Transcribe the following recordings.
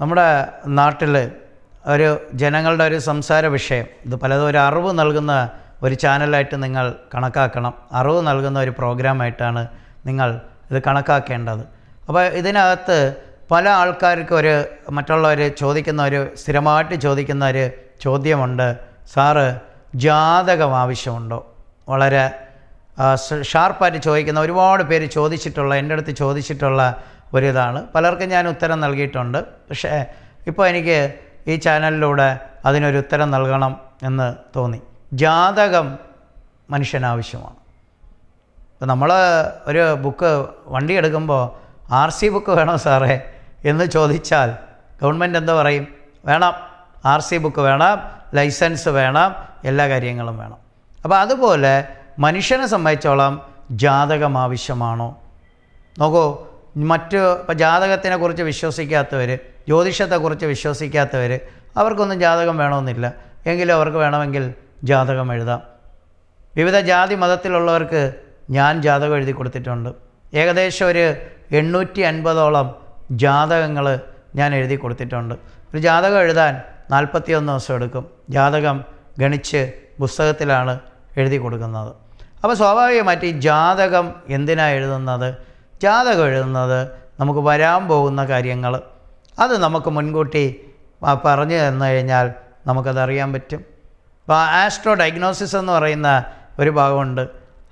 നമ്മുടെ നാട്ടിൽ ഒരു ജനങ്ങളുടെ ഒരു സംസാര വിഷയം. ഇത് പലതും ഒരു അറിവ് നൽകുന്ന ഒരു ചാനലായിട്ട് നിങ്ങൾ കണക്കാക്കണം. അറിവ് നൽകുന്ന ഒരു പ്രോഗ്രാമായിട്ടാണ് നിങ്ങൾ ഇത് കണക്കാക്കേണ്ടത്. അപ്പോൾ ഇതിനകത്ത് പല ആൾക്കാർക്കും ഒരു മറ്റുള്ളവർ ചോദിക്കുന്ന ഒരു സ്ഥിരമായിട്ട് ചോദിക്കുന്ന ഒരു ചോദ്യമുണ്ട്. സാറ് ജാതകം ആവശ്യമുണ്ടോ? വളരെ ഷാർപ്പായിട്ട് ചോദിക്കുന്ന ഒരുപാട് പേര് ചോദിച്ചിട്ടുള്ള എന്റെ അടുത്ത് ചോദിച്ചിട്ടുള്ള ഒരിതാണ്. പലർക്കും ഞാൻ ഉത്തരം നൽകിയിട്ടുണ്ട്. പക്ഷേ ഇപ്പോൾ എനിക്ക് ഈ ചാനലിലൂടെ അതിനൊരു ഉത്തരം നൽകണം എന്ന് തോന്നി. ജാതകം മനുഷ്യനാവശ്യമാണ് ഇപ്പോൾ നമ്മൾ ഒരു ബുക്ക് വണ്ടി എടുക്കുമ്പോൾ ആർ സി ബുക്ക് വേണോ സാറേ എന്ന് ചോദിച്ചാൽ ഗവൺമെന്റ് എന്താ പറയും? വേണം. ആർ സി ബുക്ക് വേണം ലൈസൻസ് വേണം എല്ലാ കാര്യങ്ങളും വേണം. അപ്പോൾ അതുപോലെ മനുഷ്യനെ സംബന്ധിച്ചോളം ജാതകം ആവശ്യമാണോ? നോക്കൂ മറ്റ് ഇപ്പോൾ ജാതകത്തിനെ കുറിച്ച് വിശ്വസിക്കാത്തവർ ജ്യോതിഷത്തെക്കുറിച്ച് വിശ്വസിക്കാത്തവർ അവർക്കൊന്നും ജാതകം വേണമെന്നില്ല. എങ്കിലും അവർക്ക് വേണമെങ്കിൽ ജാതകം എഴുതാം. വിവിധ ജാതി മതത്തിലുള്ളവർക്ക് ഞാൻ ജാതകം എഴുതി കൊടുത്തിട്ടുണ്ട്. ഏകദേശം ഒരു എണ്ണൂറ്റി അൻപതോളം ജാതകങ്ങൾ ഞാൻ എഴുതി കൊടുത്തിട്ടുണ്ട്. ഒരു ജാതകം എഴുതാൻ നാൽപ്പത്തിയൊന്ന് ദിവസം എടുക്കും. ജാതകം ഗണിച്ച് പുസ്തകത്തിലാണ് എഴുതി കൊടുക്കുന്നത്. അപ്പോൾ സ്വാഭാവികമായിട്ട് ഈ ജാതകം എന്തിനാണ് എഴുതുന്നത്? ജാതകം എഴുതുന്നത് നമുക്ക് വരാൻ പോകുന്ന കാര്യങ്ങൾ. അത് നമുക്ക് മുൻകൂട്ടി പറഞ്ഞു തന്നു കഴിഞ്ഞാൽ നമുക്കതറിയാൻ പറ്റും. അപ്പോൾ ആസ്ട്രോ ഡയഗ്നോസിസ് എന്ന് പറയുന്ന ഒരു ഭാഗമുണ്ട്.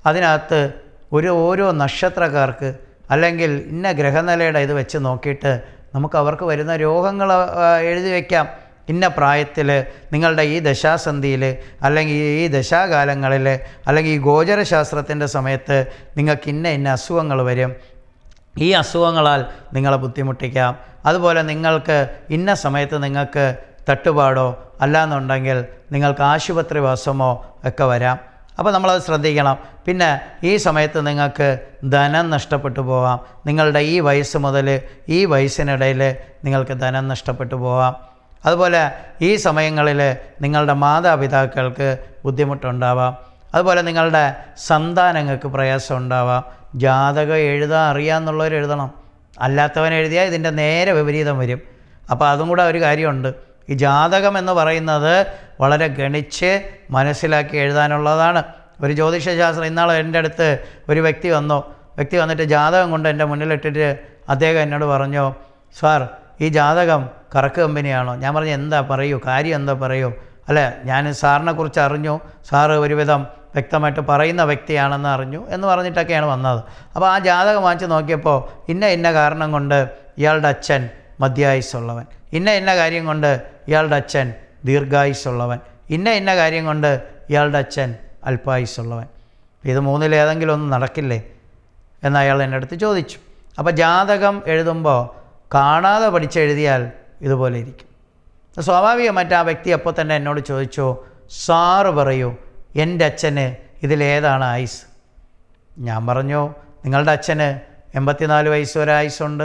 അതിനകത്ത് ഒരു ഓരോ നക്ഷത്രക്കാർക്ക് അല്ലെങ്കിൽ ഇന്ന ഗ്രഹനിലയുടെ ഇത് വെച്ച് നോക്കിയിട്ട് നമുക്ക് അവർക്ക് വരുന്ന രോഗങ്ങൾ എഴുതി വയ്ക്കാം ഇന്ന പ്രായത്തിൽ നിങ്ങളുടെ ഈ ദശാസന്ധിയിൽ അല്ലെങ്കിൽ ഈ ദശാകാലങ്ങളിൽ അല്ലെങ്കിൽ ഈ ഗോചരശാസ്ത്രത്തിന്റെ സമയത്ത് നിങ്ങൾക്ക് ഇന്ന ഇന്ന അസുഖങ്ങൾ വരും. ഈ അസുഖങ്ങളാൽ നിങ്ങളെ ബുദ്ധിമുട്ടിക്കാം. അതുപോലെ നിങ്ങൾക്ക് ഇന്ന സമയത്ത് നിങ്ങൾക്ക് തട്ടുപാടോ അല്ലാന്നുണ്ടെങ്കിൽ നിങ്ങൾക്ക് ആശുപത്രി വാസമോ ഒക്കെ വരാം. അപ്പോൾ നമ്മളത് ശ്രദ്ധിക്കണം. പിന്നെ ഈ സമയത്ത് നിങ്ങൾക്ക് ധനം നഷ്ടപ്പെട്ടു പോവാം. നിങ്ങളുടെ ഈ വയസ്സ് മുതൽ ഈ വയസ്സിനിടയിൽ നിങ്ങൾക്ക് ധനം നഷ്ടപ്പെട്ടു പോവാം. അതുപോലെ ഈ സമയങ്ങളിൽ നിങ്ങളുടെ മാതാപിതാക്കൾക്ക് ബുദ്ധിമുട്ടുണ്ടാവാം. അതുപോലെ നിങ്ങളുടെ സന്താനങ്ങൾക്ക് പ്രയാസം ഉണ്ടാവാം. ജാതകം എഴുതാൻ അറിയാമെന്നുള്ളവർ എഴുതണം. അല്ലാത്തവൻ എഴുതിയാൽ ഇതിന്റെ നേരെ വിപരീതം വരും. അപ്പോൾ അതും കൂടെ ഒരു കാര്യമുണ്ട്. ഈ ജാതകം എന്ന് പറയുന്നത് വളരെ ഗണിച്ച് മനസ്സിലാക്കി എഴുതാനുള്ളതാണ്. ഒരു ജ്യോതിഷശാസ്ത്രം ഇന്നാളെ എന്റെ അടുത്ത് ഒരു വ്യക്തി വന്നോ. വ്യക്തി വന്നിട്ട് ജാതകം കൊണ്ട് എന്റെ മുന്നിലിട്ടിട്ട് അദ്ദേഹം എന്നോട് പറഞ്ഞു സാർ ഈ ജാതകം കറക്ക് കമ്പനിയാണോ? ഞാൻ പറഞ്ഞു എന്താ പറയൂ? കാര്യം എന്താ പറയൂ? അല്ലേ ഞാൻ സാറിനെ കുറിച്ച് അറിഞ്ഞു. സാറ് ഒരുവിധം വ്യക്തമായിട്ട് പറയുന്ന വ്യക്തിയാണെന്ന് അറിഞ്ഞു എന്ന് പറഞ്ഞിട്ടൊക്കെയാണ് വന്നത്. അപ്പോൾ ആ ജാതകം വാങ്ങിച്ച് നോക്കിയപ്പോൾ ഇന്ന ഇന്ന കാരണം കൊണ്ട് ഇയാളുടെ അച്ഛൻ മധ്യായുസ്സുള്ളവൻ ഇന്ന ഇന്ന കാര്യം കൊണ്ട് ഇയാളുടെ അച്ഛൻ ദീർഘായുസ്സുള്ളവൻ. ഇന്ന ഇന്ന കാര്യം കൊണ്ട് ഇയാളുടെ അച്ഛൻ അല്പായുസ്സുള്ളവൻ. ഇത് മൂന്നിലേതെങ്കിലും ഒന്നും നടക്കില്ലേ എന്ന് അയാൾ എന്റെ അടുത്ത് ചോദിച്ചു. അപ്പോൾ ജാതകം എഴുതുമ്പോൾ കാണാതെ പഠിച്ചെഴുതിയാൽ ഇതുപോലെ ഇരിക്കും. സ്വാഭാവികമായിട്ട് ആ വ്യക്തി അപ്പോൾ തന്നെ എന്നോട് ചോദിച്ചു സാറ് പറയൂ എന്റെ അച്ഛന് ഇതിലേതാണ് ആയുസ്. ഞാൻ പറഞ്ഞു നിങ്ങളുടെ അച്ഛന് എൺപത്തിനാല് വയസ്സ് വരെ ആയുസ്സുണ്ട്.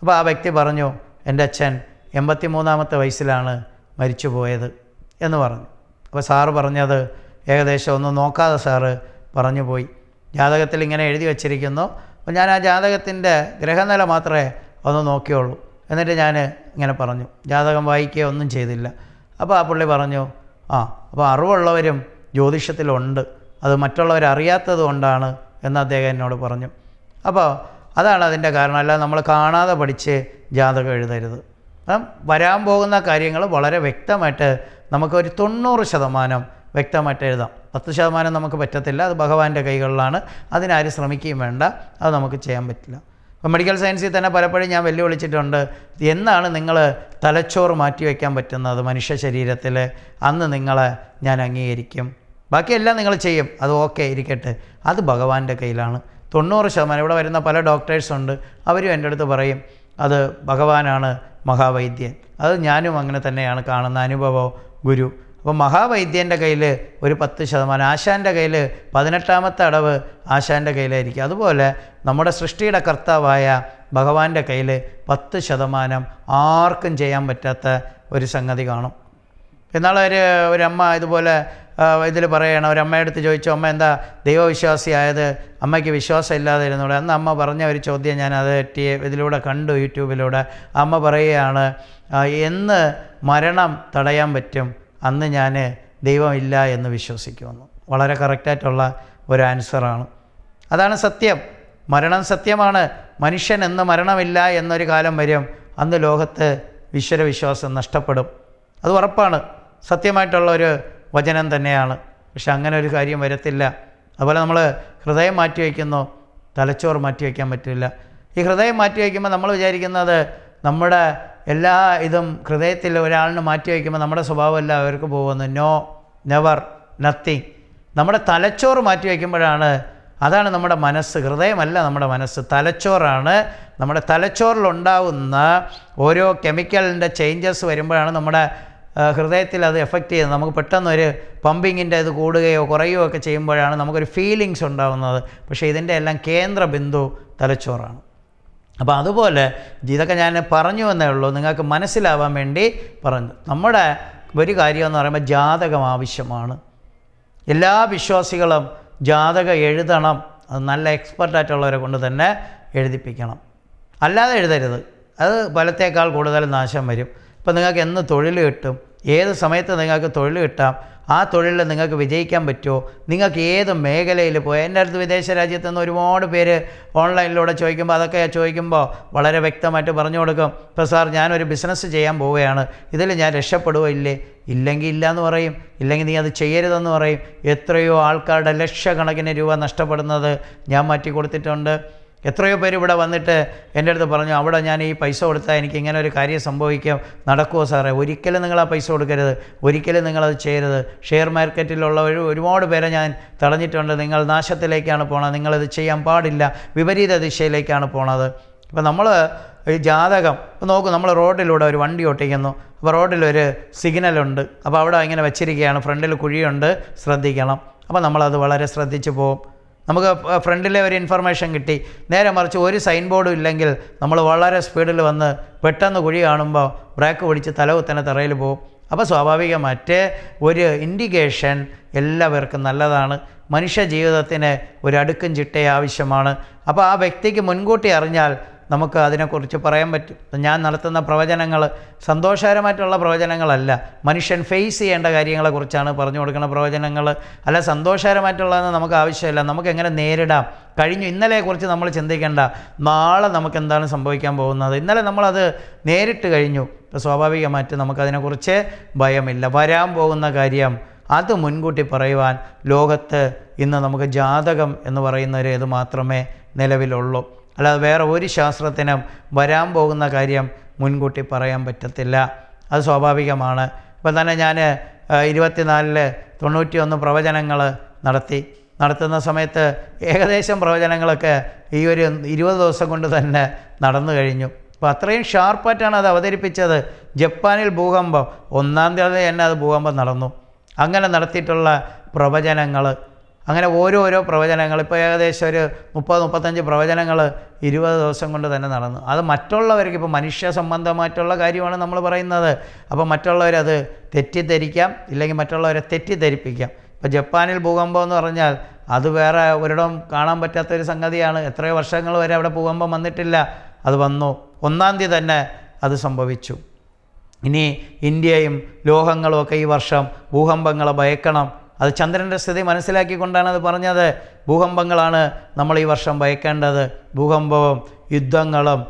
അപ്പോൾ ആ വ്യക്തി പറഞ്ഞു എന്റെ അച്ഛൻ എൺപത്തി മൂന്നാമത്തെ വയസ്സിലാണ് മരിച്ചു പോയത് എന്ന് പറഞ്ഞു. അപ്പോൾ സാറ് പറഞ്ഞത് ഏകദേശം ഒന്നും നോക്കാതെ സാറ് പറഞ്ഞു പോയി. ജാതകത്തിൽ ഇങ്ങനെ എഴുതി വച്ചിരിക്കുന്നു. അപ്പോൾ ഞാൻ ആ ജാതകത്തിന്റെ ഗ്രഹനില മാത്രമേ ഒന്ന് നോക്കിയുള്ളൂ. എന്നിട്ട് ഞാൻ ഇങ്ങനെ പറഞ്ഞു. ജാതകം വായിക്കുകയോ ഒന്നും ചെയ്തില്ല. അപ്പോൾ ആ പുള്ളി പറഞ്ഞു ആ അപ്പോൾ അറിവുള്ളവരും ജ്യോതിഷത്തിലുണ്ട്. അത് മറ്റുള്ളവർ അറിയാത്തത് കൊണ്ടാണ് എന്ന് അദ്ദേഹം എന്നോട് പറഞ്ഞു. അപ്പോൾ അതാണ് അതിന്റെ കാരണം. അല്ലാതെ നമ്മൾ കാണാതെ പഠിച്ച് ജാതകം എഴുതരുത്. അപ്പം വരാൻ പോകുന്ന കാര്യങ്ങൾ വളരെ വ്യക്തമായിട്ട് നമുക്കൊരു തൊണ്ണൂറ് ശതമാനം വ്യക്തമായിട്ട് എഴുതാം. പത്ത് ശതമാനം നമുക്ക് പറ്റത്തില്ല. അത് ഭഗവാന്റെ കൈകളിലാണ്. അതിനാരും ശ്രമിക്കുകയും വേണ്ട. അത് നമുക്ക് ചെയ്യാൻ പറ്റില്ല. ഇപ്പം മെഡിക്കൽ സയൻസിൽ തന്നെ പലപ്പോഴും ഞാൻ വെല്ലുവിളിച്ചിട്ടുണ്ട്. എന്നാണ് നിങ്ങൾ തലച്ചോറ് മാറ്റി വയ്ക്കാൻ പറ്റുന്നത് മനുഷ്യ ശരീരത്തിൽ? അന്ന് നിങ്ങളെ ഞാൻ അംഗീകരിക്കും. ബാക്കിയെല്ലാം നിങ്ങൾ ചെയ്യും. അത് ഓക്കെ ഇരിക്കട്ടെ. അത് ഭഗവാന്റെ കയ്യിലാണ്. തൊണ്ണൂറ് ശതമാനം. ഇവിടെ വരുന്ന പല ഡോക്ടേഴ്സുണ്ട് അവരും എന്റെ അടുത്ത് പറയും അത് ഭഗവാനാണ് മഹാവൈദ്യൻ. അത് ഞാനും അങ്ങനെ തന്നെയാണ് കാണുന്ന അനുഭവോ ഗുരു. അപ്പോൾ മഹാവൈദ്യന്റെ കയ്യിൽ ഒരു പത്ത് ശതമാനം ആശാന്റെ കയ്യിൽ പതിനെട്ടാമത്തെ അടവ് ആശാന്റെ കയ്യിലായിരിക്കും. അതുപോലെ നമ്മുടെ സൃഷ്ടിയുടെ കർത്താവായ ഭഗവാന്റെ കയ്യിൽ പത്ത് ശതമാനം ആർക്കും ചെയ്യാൻ പറ്റാത്ത ഒരു സംഗതി കാണും. എന്നാൽ ഒരു ഒരമ്മ ഇതുപോലെ ഇതിൽ പറയണം ഒരു അമ്മയടുത്ത് ചോദിച്ചു അമ്മ എന്താ ദൈവവിശ്വാസിയായത്? അമ്മയ്ക്ക് വിശ്വാസം ഇല്ലാതെ ഇരുന്നൂടെ അന്ന് അമ്മ പറഞ്ഞ ഒരു ചോദ്യം ഞാൻ അത് ടി ഇതിലൂടെ കണ്ടു യൂട്യൂബിലൂടെ. അമ്മ പറയുകയാണ് എന്ന് മരണം തടയാൻ പറ്റും അന്ന് ഞാൻ ദൈവമില്ല എന്ന് വിശ്വസിക്കുമെന്ന് വളരെ കറക്റ്റായിട്ടുള്ള ഒരു ആൻസറാണ്. അതാണ് സത്യം. മരണം സത്യമാണ്. മനുഷ്യൻ എന്ന് മരണമില്ല എന്നൊരു കാലം വരും അന്ന് ലോകത്ത് ഈശ്വരവിശ്വാസം നഷ്ടപ്പെടും. അത് ഉറപ്പാണ്. സത്യമായിട്ടുള്ള ഒരു വചനം തന്നെയാണ്. പക്ഷെ അങ്ങനെ ഒരു കാര്യം വരത്തില്ല. അതുപോലെ നമ്മൾ ഹൃദയം മാറ്റി വയ്ക്കുന്നു തലച്ചോറ് മാറ്റി വയ്ക്കാൻ പറ്റില്ല. ഈ ഹൃദയം മാറ്റി വയ്ക്കുമ്പോൾ നമ്മൾ വിചാരിക്കുന്നത് നമ്മുടെ എല്ലാ ഇതും ഹൃദയത്തിൽ ഒരാളിന് മാറ്റി വയ്ക്കുമ്പോൾ നമ്മുടെ സ്വഭാവമല്ല അവർക്ക് പോകുന്നു നോ നെവർ നത്തിങ് നമ്മുടെ തലച്ചോറ് മാറ്റി വയ്ക്കുമ്പോഴാണ് അതാണ് നമ്മുടെ മനസ്സ്. ഹൃദയമല്ല നമ്മുടെ മനസ്സ്. തലച്ചോറാണ്. നമ്മുടെ തലച്ചോറിലുണ്ടാവുന്ന ഓരോ കെമിക്കലിന്റെ ചേഞ്ചസ് വരുമ്പോഴാണ് നമ്മുടെ ഹൃദയത്തിൽ അത് എഫക്റ്റ് ചെയ്യുന്നത് നമുക്ക് പെട്ടെന്നൊരു പമ്പിങ്ങിന്റെ ഇത് കൂടുകയോ കുറയുകയോ ഒക്കെ ചെയ്യുമ്പോഴാണ് നമുക്കൊരു ഫീലിങ്സ് ഉണ്ടാകുന്നത് പക്ഷേ ഇതിന്റെ എല്ലാം കേന്ദ്ര ബിന്ദു തലച്ചോറാണ്. അപ്പോൾ അതുപോലെ ഇതൊക്കെ ഞാൻ പറഞ്ഞു എന്നേ ഉള്ളൂ. നിങ്ങൾക്ക് മനസ്സിലാവാൻ വേണ്ടി പറഞ്ഞു. നമ്മുടെ ഒരു കാര്യം എന്ന് പറയുമ്പോൾ ജാതകം ആവശ്യമാണ്. എല്ലാ വിശ്വാസികളും ജാതകം എഴുതണം. അത് നല്ല എക്സ്പെർട്ടായിട്ടുള്ളവരെ കൊണ്ട് തന്നെ എഴുതിപ്പിക്കണം. അല്ലാതെ എഴുതരുത്. അത് ഫലത്തേക്കാൾ കൂടുതൽ നാശം വരും. ഇപ്പം നിങ്ങൾക്ക് എന്ന് തൊഴിൽ കിട്ടും? ഏത് സമയത്ത് നിങ്ങൾക്ക് തൊഴിൽ കിട്ടാം? ആ തൊഴിലിൽ നിങ്ങൾക്ക് വിജയിക്കാൻ പറ്റുമോ? നിങ്ങൾക്ക് ഏത് മേഖലയിൽ പോയി? എന്റെ അടുത്ത് വിദേശ രാജ്യത്ത് നിന്ന് ഒരുപാട് പേര് ഓൺലൈനിലൂടെ ചോദിക്കുമ്പോൾ അതൊക്കെ ചോദിക്കുമ്പോൾ വളരെ വ്യക്തമായിട്ട് പറഞ്ഞു കൊടുക്കും. ഇപ്പോൾ സാർ ഞാനൊരു ബിസിനസ് ചെയ്യാൻ പോവുകയാണ്. ഇതിൽ ഞാൻ രക്ഷപ്പെടുകയോ ഇല്ലേ ഇല്ലെങ്കിൽ ഇല്ല എന്ന് പറയും. ഇല്ലെങ്കിൽ നീ അത് ചെയ്യരുതെന്ന് പറയും. എത്രയോ ആൾക്കാരുടെ ലക്ഷക്കണക്കിന് രൂപ നഷ്ടപ്പെടുന്നത് ഞാൻ മാറ്റി കൊടുത്തിട്ടുണ്ട്. എത്രയോ പേര് ഇവിടെ വന്നിട്ട് എന്റെ അടുത്ത് പറഞ്ഞു അവിടെ ഞാൻ ഈ പൈസ കൊടുത്താൽ എനിക്ക് ഇങ്ങനെ ഒരു കാര്യം സംഭവിക്കാം. നടക്കുമോ സാറേ? ഒരിക്കലും നിങ്ങൾ ആ പൈസ കൊടുക്കരുത്. ഒരിക്കലും നിങ്ങളത് ചെയ്യരുത്. ഷെയർ മാർക്കറ്റിലുള്ള ഒരു ഒരുപാട് പേരെ ഞാൻ തടഞ്ഞിട്ടുണ്ട്. നിങ്ങൾ നാശത്തിലേക്കാണ് പോണത്. നിങ്ങളിത് ചെയ്യാൻ പാടില്ല. വിപരീത ദിശയിലേക്കാണ് പോണത്. ഇപ്പം നമ്മൾ ഈ ജാതകം ഇപ്പം നോക്കും നമ്മൾ റോഡിലൂടെ ഒരു വണ്ടി ഓട്ടിക്കുന്നു. അപ്പോൾ റോഡിലൊരു സിഗ്നലുണ്ട്. അപ്പോൾ അവിടെ ഇങ്ങനെ വെച്ചിരിക്കുകയാണ്. ഫ്രണ്ടിൽ കുഴിയുണ്ട്. ശ്രദ്ധിക്കണം. അപ്പോൾ നമ്മളത് വളരെ ശ്രദ്ധിച്ച് പോകും നമുക്ക് ഫ്രണ്ടിലെ ഒരു ഇൻഫർമേഷൻ കിട്ടി. നേരെ മറിച്ച് ഒരു സൈൻ ബോർഡും ഇല്ലെങ്കിൽ നമ്മൾ വളരെ സ്പീഡിൽ വന്ന് പെട്ടെന്ന് കുഴി കാണുമ്പോൾ ബ്രേക്ക് പിടിച്ച് തലകുത്തനെ തറയിൽ പോകും. അപ്പോൾ സ്വാഭാവികമായിട്ട് ഒരു ഇൻഡിക്കേഷൻ എല്ലാവർക്കും നല്ലതാണ്. മനുഷ്യ ജീവിതത്തിന് ഒരു അടുക്കും ചിട്ടയും ആവശ്യമാണ്. അപ്പോൾ ആ വ്യക്തിക്ക് മുൻകൂട്ടി അറിഞ്ഞാൽ നമുക്ക് അതിനെക്കുറിച്ച് പറയാൻ പറ്റും. ഞാൻ നടത്തുന്ന പ്രവചനങ്ങൾ സന്തോഷകരമായിട്ടുള്ള പ്രവചനങ്ങളല്ല. മനുഷ്യൻ ഫേസ് ചെയ്യേണ്ട കാര്യങ്ങളെക്കുറിച്ചാണ് പറഞ്ഞു കൊടുക്കുന്ന പ്രവചനങ്ങൾ അല്ല സന്തോഷകരമായിട്ടുള്ളതെന്ന് നമുക്ക് ആവശ്യമില്ല. നമുക്ക് എങ്ങനെ നേരിടാം? കഴിഞ്ഞു ഇന്നലെയെക്കുറിച്ച് നമ്മൾ ചിന്തിക്കേണ്ട. നാളെ നമുക്ക് എന്താണ് സംഭവിക്കാൻ പോകുന്നത്? ഇന്നലെ നമ്മളത് നേരിട്ട് കഴിഞ്ഞു. സ്വാഭാവികമായിട്ട് നമുക്കതിനെക്കുറിച്ച് ഭയമില്ല. വരാൻ പോകുന്ന കാര്യം അത് മുൻകൂട്ടി പറയുവാൻ ലോകത്ത് ഇന്ന് നമുക്ക് ജാതകം എന്ന് പറയുന്ന ഒരു ഇത് മാത്രമേ നിലവിലുള്ളൂ. അല്ലാതെ വേറെ ഒരു ശാസ്ത്രത്തിനും വരാൻ പോകുന്ന കാര്യം മുൻകൂട്ടി പറയാൻ പറ്റത്തില്ല. അത് സ്വാഭാവികമാണ്. ഇപ്പം തന്നെ ഞാൻ ഇരുപത്തിനാലിൽ തൊണ്ണൂറ്റി ഒന്ന് പ്രവചനങ്ങൾ നടത്തി. നടത്തുന്ന സമയത്ത് ഏകദേശം പ്രവചനങ്ങളൊക്കെ ഈ ഒരു ഇരുപത് ദിവസം കൊണ്ട് തന്നെ നടന്നു കഴിഞ്ഞു. അപ്പോൾ അത്രയും ഷാർപ്പായിട്ടാണ് അത് അവതരിപ്പിച്ചത്. ജപ്പാനിൽ ഭൂകമ്പം ഒന്നാം തീയതി തന്നെ അത് ഭൂകമ്പം നടന്നു. അങ്ങനെ നടത്തിയിട്ടുള്ള പ്രവചനങ്ങൾ അങ്ങനെ ഓരോരോ പ്രവചനങ്ങൾ. ഇപ്പോൾ ഏകദേശം ഒരു മുപ്പത് മുപ്പത്തഞ്ച് പ്രവചനങ്ങൾ ഇരുപത് ദിവസം കൊണ്ട് തന്നെ നടന്നു. അത് മറ്റുള്ളവർക്ക് ഇപ്പോൾ മനുഷ്യ സംബന്ധമായിട്ടുള്ള കാര്യമാണ് നമ്മൾ പറയുന്നത്. അപ്പോൾ മറ്റുള്ളവരത് തെറ്റിദ്ധരിക്കാം ഇല്ലെങ്കിൽ മറ്റുള്ളവരെ തെറ്റിദ്ധരിപ്പിക്കാം. ഇപ്പോൾ ജപ്പാനിൽ ഭൂകമ്പം എന്ന് പറഞ്ഞാൽ അത് വേറെ ഒരിടം കാണാൻ പറ്റാത്തൊരു സംഗതിയാണ്. എത്രയോ വർഷങ്ങൾ വരെ അവിടെ ഭൂകമ്പം വന്നിട്ടില്ല. അത് വന്നു. ഒന്നാം തീയതി തന്നെ അത് സംഭവിച്ചു. ഇനി ഇന്ത്യയും ലോഹങ്ങളും ഒക്കെ ഈ വർഷം ഭൂകമ്പങ്ങളെ ഭയക്കണം. അത് ചന്ദ്രന്റെ സ്ഥിതി മനസ്സിലാക്കിക്കൊണ്ടാണ് അത് പറഞ്ഞത്. ഭൂകമ്പങ്ങളാണ് നമ്മൾ ഈ വർഷം ഭയക്കേണ്ടത്. ഭൂകമ്പവും യുദ്ധങ്ങളും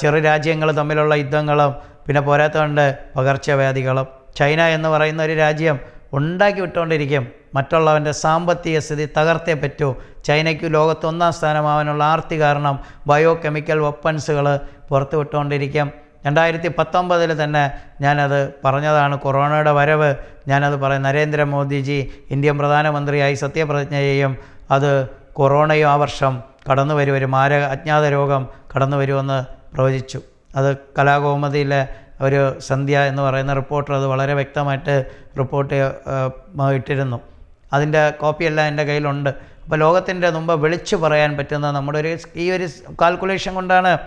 ചെറു രാജ്യങ്ങൾ തമ്മിലുള്ള യുദ്ധങ്ങളും പിന്നെ പോരാത്തതുകൊണ്ട് പകർച്ചവ്യാധികളും. ചൈന എന്ന് പറയുന്ന ഒരു രാജ്യം ഉണ്ടാക്കി വിട്ടുകൊണ്ടിരിക്കും മറ്റുള്ളവന്റെ സാമ്പത്തിക സ്ഥിതി തകർത്തേ പറ്റൂ. ചൈനയ്ക്ക് ലോകത്ത് ഒന്നാം സ്ഥാനമാവാനുള്ള ആർത്തി കാരണം ബയോ കെമിക്കൽ വെപ്പൺസുകൾ പുറത്തു വിട്ടുകൊണ്ടിരിക്കും രണ്ടായിരത്തി പത്തൊമ്പതിൽ തന്നെ ഞാനത് പറഞ്ഞതാണ്. കൊറോണയുടെ വരവ് ഞാനത് പറയും നരേന്ദ്രമോദിജി ഇന്ത്യൻ പ്രധാനമന്ത്രിയായി സത്യപ്രതിജ്ഞ ചെയ്യും അത് കൊറോണയും ആ വർഷം കടന്നു വരും ഒരു മാരക അജ്ഞാത രോഗം കടന്നു വരുമെന്ന് പ്രവചിച്ചു. അത് കലാകൗമുദിയിലെ ഒരു സന്ധ്യ എന്ന് പറയുന്ന റിപ്പോർട്ടർ അത് വളരെ വ്യക്തമായിട്ട് റിപ്പോർട്ട് ഇട്ടിരുന്നു. അതിന്റെ കോപ്പിയെല്ലാം എന്റെ കയ്യിലുണ്ട്. അപ്പോൾ ലോകത്തിന്റെ മുമ്പ് വിളിച്ചു പറയാൻ പറ്റുന്ന നമ്മുടെ ഒരു ഈ ഒരു കാൽക്കുലേഷൻ കൊണ്ടാണ്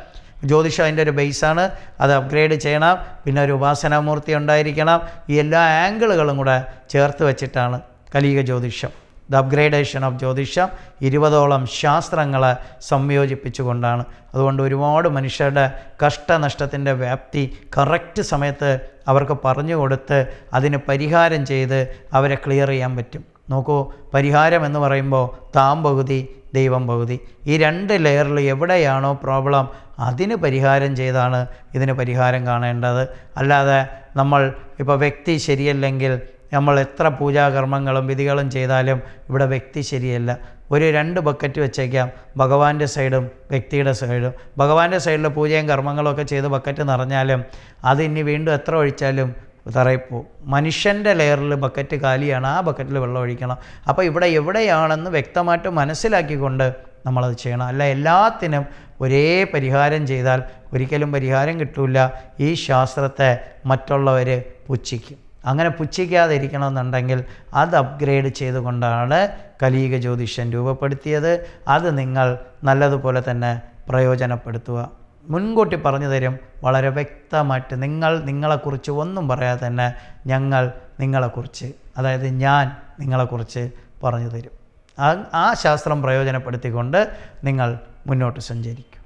ജ്യോതിഷം അതിന്റെ ഒരു ബേസാണ്. അത് അപ്ഗ്രേഡ് ചെയ്യണം. പിന്നെ ഒരു ഉപാസനാമൂർത്തി ഉണ്ടായിരിക്കണം. ഈ എല്ലാ ആംഗിളുകളും കൂടെ ചേർത്ത് വെച്ചിട്ടാണ് കലിക ജ്യോതിഷം. ദ അപ്ഗ്രേഡേഷൻ ഓഫ് ജ്യോതിഷം ഇരുപതോളം ശാസ്ത്രങ്ങളെ സംയോജിപ്പിച്ചുകൊണ്ടാണ്. അതുകൊണ്ട് ഒരുപാട് മനുഷ്യരുടെ കഷ്ടനഷ്ടത്തിന്റെ വ്യാപ്തി കറക്റ്റ് സമയത്ത് അവർക്ക് പറഞ്ഞു കൊടുത്ത് അതിന് പരിഹാരം ചെയ്ത് അവരെ ക്ലിയർ ചെയ്യാൻ പറ്റും. നോക്കൂ പരിഹാരം എന്ന് പറയുമ്പോൾ താം പകുതി ദൈവം പകുതി ഈ രണ്ട് ലെയറിൽ എവിടെയാണോ പ്രോബ്ലം അതിന് പരിഹാരം ചെയ്താണ് ഇതിന് പരിഹാരം കാണേണ്ടത്. അല്ലാതെ നമ്മൾ ഇപ്പോൾ വ്യക്തി ശരിയല്ലെങ്കിൽ നമ്മൾ എത്ര പൂജാകർമ്മങ്ങളും വിധികളും ചെയ്താലും ഇവിടെ വ്യക്തി ശരിയല്ല. ഒരു രണ്ട് ബക്കറ്റ് വെച്ചേക്കാം ഭഗവാന്റെ സൈഡും വ്യക്തിയുടെ സൈഡും. ഭഗവാന്റെ സൈഡിൽ പൂജയും കർമ്മങ്ങളും ഒക്കെ ചെയ്ത് ബക്കറ്റ് നിറഞ്ഞാലും അത് ഇനി വീണ്ടും എത്ര ഒഴിച്ചാലും തറയിപ്പോവും മനുഷ്യന്റെ ലെയറിൽ ബക്കറ്റ് കാലിയാണ് ആ ബക്കറ്റിൽ വെള്ളം ഒഴിക്കണം. അപ്പോൾ ഇവിടെ എവിടെയാണെന്ന് വ്യക്തമായിട്ട് മനസ്സിലാക്കിക്കൊണ്ട് നമ്മളത് ചെയ്യണം. അല്ല എല്ലാത്തിനും ഒരേ പരിഹാരം ചെയ്താൽ ഒരിക്കലും പരിഹാരം കിട്ടില്ല ഈ ശാസ്ത്രത്തെ മറ്റുള്ളവർ പുച്ഛിക്കും. അങ്ങനെ പുച്ഛിക്കാതിരിക്കണമെന്നുണ്ടെങ്കിൽ അത് അപ്ഗ്രേഡ് ചെയ്തുകൊണ്ടാണ് കലീക ജ്യോതിഷൻ രൂപപ്പെടുത്തിയത്. അത് നിങ്ങൾ നല്ലതുപോലെ തന്നെ പ്രയോജനപ്പെടുത്തുക. മുൻകൂട്ടി പറഞ്ഞു തരും. വളരെ വ്യക്തമായിട്ട് നിങ്ങൾ നിങ്ങളെക്കുറിച്ച് ഒന്നും പറയാതെ തന്നെ ഞങ്ങൾ നിങ്ങളെക്കുറിച്ച് അതായത് ഞാൻ നിങ്ങളെക്കുറിച്ച് പറഞ്ഞു തരും. ആ ശാസ്ത്രം പ്രയോജനപ്പെടുത്തിക്കൊണ്ട് നിങ്ങൾ മുന്നോട്ട് സഞ്ചരിക്കും.